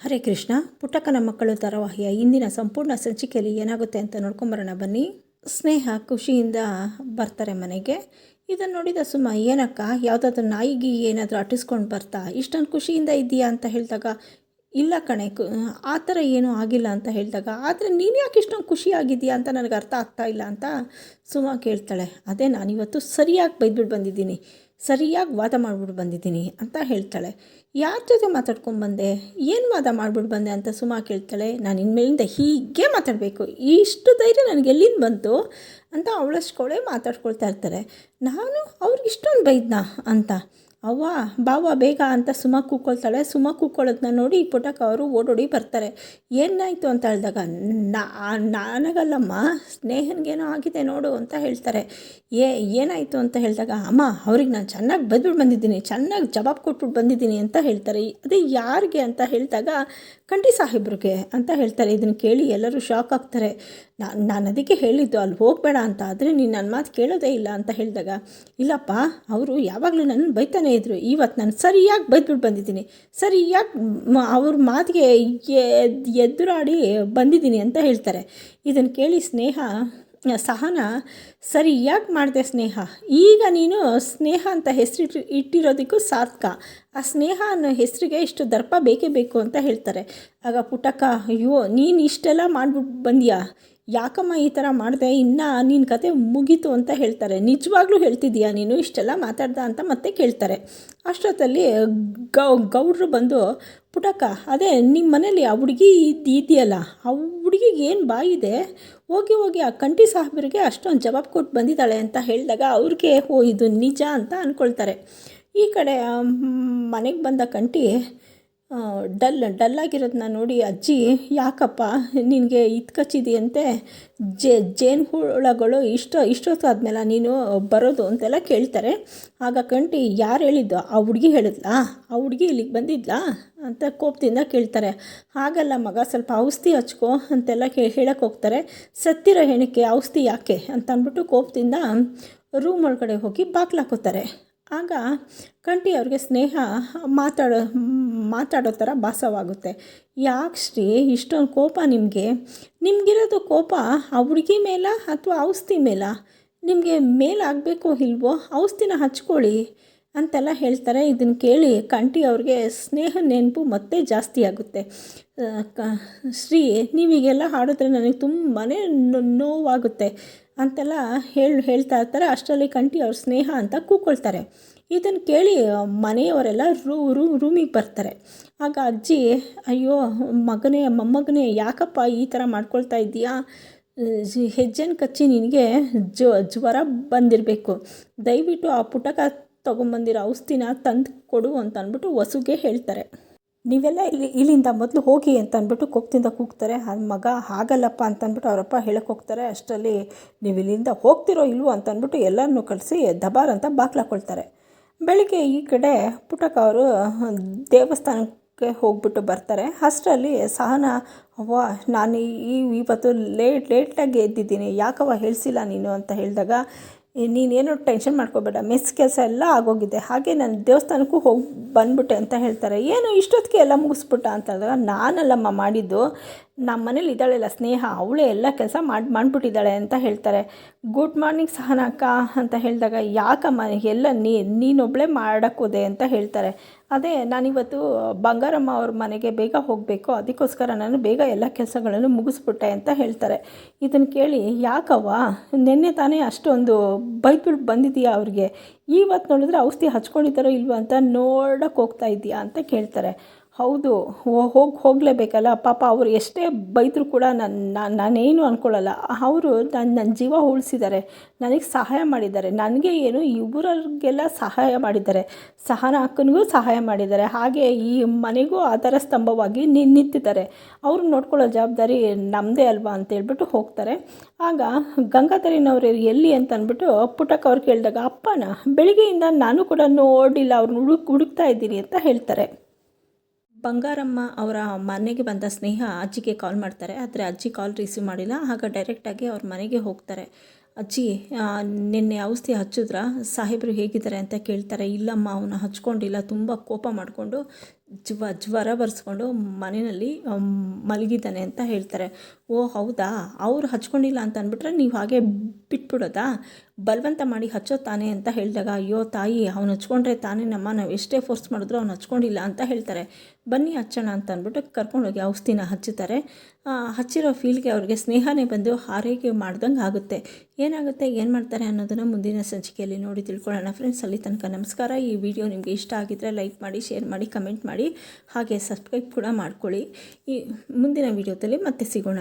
ಹರೇ ಕೃಷ್ಣ, ಪುಟ್ಟಕ್ಕನ ಮಕ್ಕಳು ಧಾರಾವಾಹಿಯ ಇಂದಿನ ಸಂಪೂರ್ಣ ಸಂಚಿಕೆಯಲ್ಲಿ ಏನಾಗುತ್ತೆ ಅಂತ ನೋಡ್ಕೊಂಬರೋಣ ಬನ್ನಿ. ಸ್ನೇಹ ಖುಷಿಯಿಂದ ಬರ್ತಾರೆ ಮನೆಗೆ. ಇದನ್ನು ನೋಡಿದ ಸುಮ್ಮ ಏನಕ್ಕ, ಯಾವುದಾದ್ರೂ ನಾಯಿಗೆ ಏನಾದರೂ ಅಟ್ಟಿಸ್ಕೊಂಡು ಬರ್ತಾ, ಇಷ್ಟೊಂದು ಖುಷಿಯಿಂದ ಇದೆಯಾ ಅಂತ ಹೇಳಿದಾಗ, ಇಲ್ಲ ಕಣೆ ಆ ಥರ ಏನೂ ಆಗಿಲ್ಲ ಅಂತ ಹೇಳಿದಾಗ, ಆದರೆ ನೀನು ಯಾಕೆ ಇಷ್ಟೊಂದು ಖುಷಿಯಾಗಿದೆಯಾ ಅಂತ ನನಗೆ ಅರ್ಥ ಆಗ್ತಾ ಇಲ್ಲ ಅಂತ ಸುಮ ಕೇಳ್ತಾಳೆ. ಅದೇ ನಾನಿವತ್ತು ಸರಿಯಾಗಿ ಬೈದ್ಬಿಟ್ಟು ಬಂದಿದ್ದೀನಿ. ಸರಿಯಾಗಿ ವಾದ ಮಾಡ್ಬಿಟ್ಟು ಬಂದಿದ್ದೀನಿ ಅಂತ ಹೇಳ್ತಾಳೆ. ಯಾರ ಜೊತೆ ಮಾತಾಡ್ಕೊಂಡು ಬಂದೆ? ಏನು ವಾದ ಮಾಡ್ಬಿಟ್ಟು ಬಂದೆ ಅಂತ ಸುಮಾ ಕೇಳ್ತಾಳೆ. ನಾನು ಇನ್ಮೇಲಿಂದ ಹೀಗೆ ಮಾತಾಡಬೇಕು. ಇಷ್ಟು ಧೈರ್ಯ ನನಗೆ ಎಲ್ಲಿಂದ ಬಂತು ಅಂತ ಅವಳಷ್ಟೊಳೆ ಮಾತಾಡ್ಕೊಳ್ತಾ ಇರ್ತಾರೆ. ನಾನು ಅವ್ರಿಗೆ ಇಷ್ಟೊಂದು ಬೈದ್ನಾ ಅಂತ. ಅವ್ವ ಬಾವ ಬೇಗ ಅಂತ ಸುಮ ಕೂಕೊಳ್ತಾಳೆ. ಸುಮ ಕೂಕೊಳ್ಳೋದನ್ನ ನೋಡಿ ಪುಟಕ ಅವರು ಓಡೋಡಿ ಬರ್ತಾರೆ. ಏನಾಯಿತು ಅಂತ ಹೇಳಿದಾಗ, ನಾ, ನನಗಲ್ಲಮ್ಮ, ಸ್ನೇಹನಿಗೇನೋ ಆಗಿದೆ ನೋಡು ಅಂತ ಹೇಳ್ತಾರೆ. ಏ, ಏನಾಯಿತು ಅಂತ ಹೇಳಿದಾಗ, ಅಮ್ಮ, ಅವ್ರಿಗೆ ನಾನು ಚೆನ್ನಾಗಿ ಬದ್ಬಿಟ್ಟು ಬಂದಿದ್ದೀನಿ, ಚೆನ್ನಾಗಿ ಜವಾಬ್ ಕೊಟ್ಬಿಟ್ಟು ಬಂದಿದ್ದೀನಿ ಅಂತ ಹೇಳ್ತಾರೆ. ಅದೇ ಯಾರಿಗೆ ಅಂತ ಹೇಳಿದಾಗ ಕಂಠಿ ಸಾಹೇಬ್ರಿಗೆ ಅಂತ ಹೇಳ್ತಾರೆ. ಇದನ್ನು ಕೇಳಿ ಎಲ್ಲರೂ ಶಾಕ್ ಆಗ್ತಾರೆ. ನಾನು ನಾನು ಅದಕ್ಕೆ ಹೇಳಿದ್ದು, ಅಲ್ಲಿ ಹೋಗಬೇಡ ಅಂತ, ಆದರೆ ನೀನು ನನ್ನ ಮಾತು ಕೇಳೋದೇ ಇಲ್ಲ ಅಂತ ಹೇಳಿದಾಗ, ಇಲ್ಲಪ್ಪ, ಅವರು ಯಾವಾಗಲೂ ನನ್ನ ಬೈತಾನೆ ಇದ್ದರು ಇವತ್ತು ನಾನು ಸರಿಯಾಗಿ ಬೈದ್ಬಿಟ್ಟು ಬಂದಿದ್ದೀನಿ. ಸರಿಯಾಗಿ ಅವ್ರ ಮಾತಿಗೆ ಎದ್- ಎದುರಾಡಿ ಬಂದಿದ್ದೀನಿ ಅಂತ ಹೇಳ್ತಾರೆ. ಇದನ್ನು ಕೇಳಿ ಸ್ನೇಹ ಸಹನ, ಸರಿ, ಯಾಕೆ ಮಾಡಿದೆ ಸ್ನೇಹ? ಈಗ ನೀನು ಸ್ನೇಹ ಅಂತ ಹೆಸರು ಇಟ್ಟಿರೋದಕ್ಕೂ ಸಾರ್ಥಕ. ಆ ಸ್ನೇಹ ಅನ್ನೋ ಹೆಸರಿಗೆ ಇಷ್ಟು ದರ್ಪ ಬೇಕೇ ಬೇಕು ಅಂತ ಹೇಳ್ತಾರೆ. ಆಗ ಪುಟಕ, ಅಯ್ಯೋ, ನೀನು ಇಷ್ಟೆಲ್ಲ ಮಾಡ್ಬಿಟ್ಟು ಬಂದ್ಯಾ? ಯಾಕಮ್ಮ ಈ ಥರ ಮಾಡಿದೆ? ಇನ್ನು ನಿನ್ನ ಕತೆ ಮುಗೀತು ಅಂತ ಹೇಳ್ತಾರೆ. ನಿಜವಾಗ್ಲೂ ಹೇಳ್ತಿದ್ದೀಯಾ ನೀನು ಇಷ್ಟೆಲ್ಲ ಮಾತಾಡ್ದ ಅಂತ ಮತ್ತೆ ಕೇಳ್ತಾರೆ. ಅಷ್ಟೊತ್ತಲ್ಲಿ ಗೌ ಗೌಡ್ರು ಬಂದು ಪುಟಕ್ಕ ಅದೇ ನಿಮ್ಮ ಮನೇಲಿ ಆ ಹುಡುಗಿ ಇದ್ದು ಇದೆಯಲ್ಲ, ಆ ಹುಡುಗಿಗೆ ಏನು ಬಾಯಿದೆ ಹೋಗಿ ಹೋಗಿ ಆ ಕಂಠಿ ಸಾಹೇಬರಿಗೆ ಅಷ್ಟೊಂದು ಜವಾಬು ಕೊಟ್ಟು ಬಂದಿದ್ದಾಳೆ ಅಂತ ಹೇಳಿದಾಗ ಅವ್ರಿಗೆ, ಓ, ಇದು ನಿಜ ಅಂತ ಅಂದ್ಕೊಳ್ತಾರೆ ಈ ಕಡೆ ಮನೆಗೆ ಬಂದ ಕಂಠಿ ಡಲ್ ಡಲ್ಲಾಗಿರೋದನ್ನ ನೋಡಿ ಅಜ್ಜಿ, ಯಾಕಪ್ಪ, ನಿನಗೆ ಇದು ಜೆ, ಜೇನು ಹುಳಗಳು ಇಷ್ಟು, ಇಷ್ಟೊತ್ತಾದ್ಮೇಲೆ ನೀನು ಬರೋದು ಅಂತೆಲ್ಲ ಕೇಳ್ತಾರೆ. ಆಗ ಕಂಟಿ, ಯಾರು ಹೇಳಿದ್ದು? ಆ ಹುಡುಗಿ ಹೇಳಿದ್ಲಾ? ಆ ಹುಡುಗಿ ಇಲ್ಲಿಗೆ ಬಂದಿದ್ಲಾ? ಅಂತ ಕೋಪದಿಂದ ಕೇಳ್ತಾರೆ. ಹಾಗಲ್ಲ ಮಗ, ಸ್ವಲ್ಪ ಔಷಧಿ ಹಚ್ಕೊ ಅಂತೆಲ್ಲ ಕೇ ಹೇಳಕ್ಕೆ ಹೋಗ್ತಾರೆ. ಸತ್ತಿರೋ ಹೆಣಕ್ಕೆ ಔಷಧಿ ಯಾಕೆ? ಅಂತ ಅಂದ್ಬಿಟ್ಟು ಕೋಪದಿಂದ ರೂಮ್ ಒಳಗಡೆ ಹೋಗಿ ಬಾಕ್ಲಾಕೋತಾರೆ ಆಗ ಕಂಟಿ ಅವ್ರಿಗೆ ಸ್ನೇಹ ಮಾತಾಡೋ ಮಾತಾಡೋ ಥರ ಭಾಸವಾಗುತ್ತೆ. ಯಾಕೆ ಶ್ರೀ ಇಷ್ಟೊಂದು ಕೋಪ ನಿಮಗೆ? ನಿಮಗಿರೋದು ಕೋಪ ಆ ಹುಡುಗಿ ಮೇಲ ಅಥವಾ ಔಷಧಿ ಮೇಲ? ನಿಮಗೆ ಮೇಲಾಗಬೇಕೋ ಇಲ್ವೋ? ಔಷಧಿನ ಹಚ್ಕೊಳ್ಳಿ ಅಂತೆಲ್ಲ ಹೇಳ್ತಾರೆ. ಇದನ್ನು ಕೇಳಿ ಕಂಠಿ ಅವ್ರಿಗೆ ಸ್ನೇಹ, ನೆನಪು ಮತ್ತೆ ಜಾಸ್ತಿ ಆಗುತ್ತೆ. ಕ, ಶ್ರೀ, ನೀವೀಗೆಲ್ಲ ಹಾಡಿದ್ರೆ ನನಗೆ ತುಂಬಾ ನೋವಾಗುತ್ತೆ ಅಂತೆಲ್ಲ ಹೇಳಿ, ಹೇಳ್ತಾ ಇರ್ತಾರೆ. ಅಷ್ಟರಲ್ಲಿ ಕಂಠಿ ಅವ್ರ ಸ್ನೇಹ ಅಂತ ಕೂಕೊಳ್ತಾರೆ. ಇದನ್ನು ಕೇಳಿ ಮನೆಯವರೆಲ್ಲ ರೂ ರೂ, ರೂಮಿಗೆ ಬರ್ತಾರೆ. ಆಗ ಅಜ್ಜಿ, ಅಯ್ಯೋ, ಮಗನೇ, ಮೊಮ್ಮಗನೇ, ಯಾಕಪ್ಪ ಈ ಥರ ಮಾಡ್ಕೊಳ್ತಾ ಇದ್ದೀಯಾ? ಹೆಜ್ಜೆನ ಕಚ್ಚಿ ನಿನಗೆ ಜ್ವರ ಬಂದಿರಬೇಕು. ದಯವಿಟ್ಟು ಆ ಪುಟಕ ತೊಗೊಂಬಂದಿರೋ ಔಷಧಿನ ತಂದು ಕೊಡು ಅಂತ ಅಂದ್ಬಿಟ್ಟು ವಸುಗೆ ಹೇಳ್ತಾರೆ. ನೀವೆಲ್ಲ ಇಲ್ಲಿ, ಇಲ್ಲಿಂದ ಮೊದಲು ಹೋಗಿ ಅಂತ ಅಂದ್ಬಿಟ್ಟು ಕೋಪದಿಂದ ಕೂಗ್ತಾರೆ. ಅದು ಮಗ ಆಗಲ್ಲಪ್ಪ ಅಂತ ಅಂದ್ಬಿಟ್ಟು ಅವರಪ್ಪ ಹೇಳಕ್ಕೆ ಹೋಗ್ತಾರೆ. ಅಷ್ಟರಲ್ಲಿ ನೀವು ಇಲ್ಲಿಂದ ಹೋಗ್ತಿರೋ ಇಲ್ವೋ ಅಂತ ಅಂದ್ಬಿಟ್ಟು ಎಲ್ಲರನ್ನೂ ಕಳಿಸಿ ದಬಾರ್ ಅಂತ ಬಾಗ್ಲಾಕೊಳ್ತಾರೆ. ಬೆಳಿಗ್ಗೆ ಈ ಕಡೆ ಪುಟಕ ಅವರು ದೇವಸ್ಥಾನಕ್ಕೆ ಹೋಗ್ಬಿಟ್ಟು ಬರ್ತಾರೆ. ಅಷ್ಟರಲ್ಲಿ ಸಹನ, ಅವ್ವ, ನಾನು ಈ ಇವತ್ತು ಲೇಟ್ ಲೇಟಾಗಿ ಎದ್ದಿದ್ದೀನಿ. ಯಾಕವ್ವ ಹೇಳಿಸಿಲ್ಲ ನೀನು ಅಂತ ಹೇಳಿದಾಗ ನೀನೇನು ಟೆನ್ಷನ್ ಮಾಡ್ಕೋಬೇಡ. ಮೆಸ್ ಕೆಲಸ ಎಲ್ಲ ಆಗೋಗಿದೆ. ಹಾಗೆ ನಾನು ದೇವಸ್ಥಾನಕ್ಕೂ ಹೋಗಿ ಬಂದ್ಬಿಟ್ಟೆ ಅಂತ ಹೇಳ್ತಾರೆ. ಏನು ಇಷ್ಟೊತ್ತಿಗೆ ಎಲ್ಲ ಮುಗಿಸ್ಬಿಟ್ಟ? ಅಂತ ನಾನಲ್ಲಮ್ಮ ಮಾಡಿದ್ದು ನಮ್ಮ ಮನೇಲಿ ಇದ್ದಾಳೆಲ್ಲ ಸ್ನೇಹ, ಅವಳೇ ಎಲ್ಲ ಕೆಲಸ ಮಾಡಿ, ಮಾಡಿಬಿಟ್ಟಿದ್ದಾಳೆ ಅಂತ ಹೇಳ್ತಾರೆ. ಗುಡ್ ಮಾರ್ನಿಂಗ್ ಸಹನ ಅಂತ ಹೇಳಿದಾಗ, ಯಾಕಮ್ಮ, ಎಲ್ಲ ನೀನೊಬ್ಬಳೇ ಮಾಡೋಕ್ಕೋದೆ ಅಂತ ಹೇಳ್ತಾರೆ. ಅದೇ, ನಾನಿವತ್ತು ಬಂಗಾರಮ್ಮ ಅವ್ರ ಮನೆಗೆ ಬೇಗ ಹೋಗಬೇಕು, ಅದಕ್ಕೋಸ್ಕರ ನಾನು ಬೇಗ ಎಲ್ಲ ಕೆಲಸಗಳನ್ನು ಮುಗಿಸ್ಬಿಟ್ಟೆ ಅಂತ ಹೇಳ್ತಾರೆ. ಇದನ್ನು ಕೇಳಿ, ಯಾಕವ್ವ, ನಿನ್ನೆ ತಾನೇ ಅಷ್ಟೊಂದು ಬೈದ್ಬಿಟ್ಟು ಬಂದಿದೆಯಾ ಅವ್ರಿಗೆ? ಇವತ್ತು ನೋಡಿದ್ರೆ ಔಷಧಿ ಹಚ್ಕೊಂಡಿದ್ದಾರೋ ಇಲ್ವೋ ಅಂತ ನೋಡೋಕೆ ಹೋಗ್ತಾ ಇದ್ದೀಯಾ ಅಂತ ಕೇಳ್ತಾರೆ. ಹೌದು ಹೋಗಿ, ಹೋಗಲೇಬೇಕಲ್ಲ. ಪಾಪ ಅವರು ಎಷ್ಟೇ ಬೈದರೂ ಕೂಡ ನನ್ನ ನಾನೇನು ಅಂದ್ಕೊಳ್ಳಲ್ಲ ಅವರು ನನ್ನ ನನ್ನ ಜೀವ ಉಳಿಸಿದ್ದಾರೆ ನನಗೆ ಸಹಾಯ ಮಾಡಿದ್ದಾರೆ ನನಗೆ ಏನು ಇವರಿಗೆಲ್ಲ ಸಹಾಯ ಮಾಡಿದ್ದಾರೆ ಸಹನ ಅಕ್ಕನಿಗೂ ಸಹಾಯ ಮಾಡಿದ್ದಾರೆ ಹಾಗೆ ಈ ಮನೆಗೂ ಆಧಾರ ಸ್ತಂಭವಾಗಿ ನಿ, ನಿಂತಿದ್ದಾರೆ. ಅವರು ನೋಡ್ಕೊಳ್ಳೋ ಜವಾಬ್ದಾರಿ ನಮ್ಮದೇ ಅಲ್ವಾ ಅಂತ ಹೇಳ್ಬಿಟ್ಟು ಹೋಗ್ತಾರೆ. ಆಗ ಗಂಗಾಧರಿನವ್ರು ಎಲ್ಲಿ ಅಂತ ಅಂದ್ಬಿಟ್ಟು ಪುಟಕ್ ಅವ್ರು ಕೇಳಿದಾಗ, ಅಪ್ಪನ, ಬೆಳಿಗ್ಗೆಯಿಂದ ನಾನು ಕೂಡ ನೋಡಿಲ್ಲ. ಅವ್ರನ್ನ ಹುಡುಕ್, ಹುಡುಕ್ತಾ ಇದ್ದೀನಿ ಅಂತ ಹೇಳ್ತಾರೆ. ಬಂಗಾರಮ್ಮ ಅವರ ಮನೆಗೆ ಬಂದ ಸ್ನೇಹ ಅಜ್ಜಿಗೆ ಕಾಲ್ ಮಾಡ್ತಾರೆ. ಆದರೆ ಅಜ್ಜಿ ಕಾಲ್ ರಿಸೀವ್ ಮಾಡಿಲ್ಲ. ಆಗ ಡೈರೆಕ್ಟಾಗಿ ಅವ್ರ ಮನೆಗೆ ಹೋಗ್ತಾರೆ. ಅಜ್ಜಿ ನಿನ್ನೆ ಔಷಧಿ ಹಚ್ಚಿದ್ರ? ಸಾಹೇಬರು ಹೇಗಿದ್ದಾರೆ ಅಂತ ಕೇಳ್ತಾರೆ. ಇಲ್ಲಮ್ಮ ಅವನ್ನ ಹಚ್ಕೊಂಡಿಲ್ಲ. ತುಂಬ ಕೋಪ ಮಾಡಿಕೊಂಡು ಜ್ವ, ಜ್ವರ ಬರೆಸ್ಕೊಂಡು ಮನೆಯಲ್ಲಿ ಮಲಗಿದ್ದಾನೆ ಅಂತ ಹೇಳ್ತಾರೆ. ಓ, ಹೌದಾ? ಅವ್ರು ಹಚ್ಕೊಂಡಿಲ್ಲ ಅಂತ ಅಂದ್ಬಿಟ್ರೆ ನೀವು ಹಾಗೆ ಬಿಟ್ಬಿಡೋದಾ? ಬಲವಂತ ಮಾಡಿ ಹಚ್ಚೋ ತಾನೆ ಅಂತ ಹೇಳಿದಾಗ, ಅಯ್ಯೋ ತಾಯಿ, ಅವ್ನು ಹಚ್ಕೊಂಡ್ರೆ ತಾನೇ ನಮ್ಮ ನಾವು ಎಷ್ಟೇ ಫೋರ್ಸ್ ಮಾಡಿದ್ರು ಅವ್ನು ಹಚ್ಕೊಂಡಿಲ್ಲ ಅಂತ ಹೇಳ್ತಾರೆ. ಬನ್ನಿ ಹಚ್ಚೋಣ ಅಂತ ಅಂದ್ಬಿಟ್ಟು ಕರ್ಕೊಂಡೋಗಿ ಔಷಧಿನ ಹಚ್ಚುತ್ತಾರೆ. ಹಚ್ಚಿರೋ ಫೀಲ್ಗೆ ಅವ್ರಿಗೆ ಸ್ನೇಹನೇ ಬಂದು ಆರೈಕೆ ಮಾಡ್ದಂಗೆ ಆಗುತ್ತೆ. ಏನಾಗುತ್ತೆ, ಏನು ಮಾಡ್ತಾರೆ ಅನ್ನೋದನ್ನು ಮುಂದಿನ ಸಂಚಿಕೆಯಲ್ಲಿ ನೋಡಿ ತಿಳ್ಕೊಳ್ಳೋಣ. ಫ್ರೆಂಡ್ಸ್ ಅಲ್ಲಿ ತನಕ ನಮಸ್ಕಾರ. ಈ ವಿಡಿಯೋ ನಿಮಗೆ ಇಷ್ಟ ಆಗಿದ್ದರೆ ಲೈಕ್ ಮಾಡಿ ಶೇರ್ ಮಾಡಿ ಕಮೆಂಟ್ ಮಾಡಿ ಹಾಗೆ ಸಬ್ಸ್ಕ್ರೈಬ್ ಕೂಡ ಮಾಡ್ಕೊಳ್ಳಿ. ಈ ಮುಂದಿನ ವಿಡಿಯೋದಲ್ಲಿ ಮತ್ತೆ ಸಿಗೋಣ.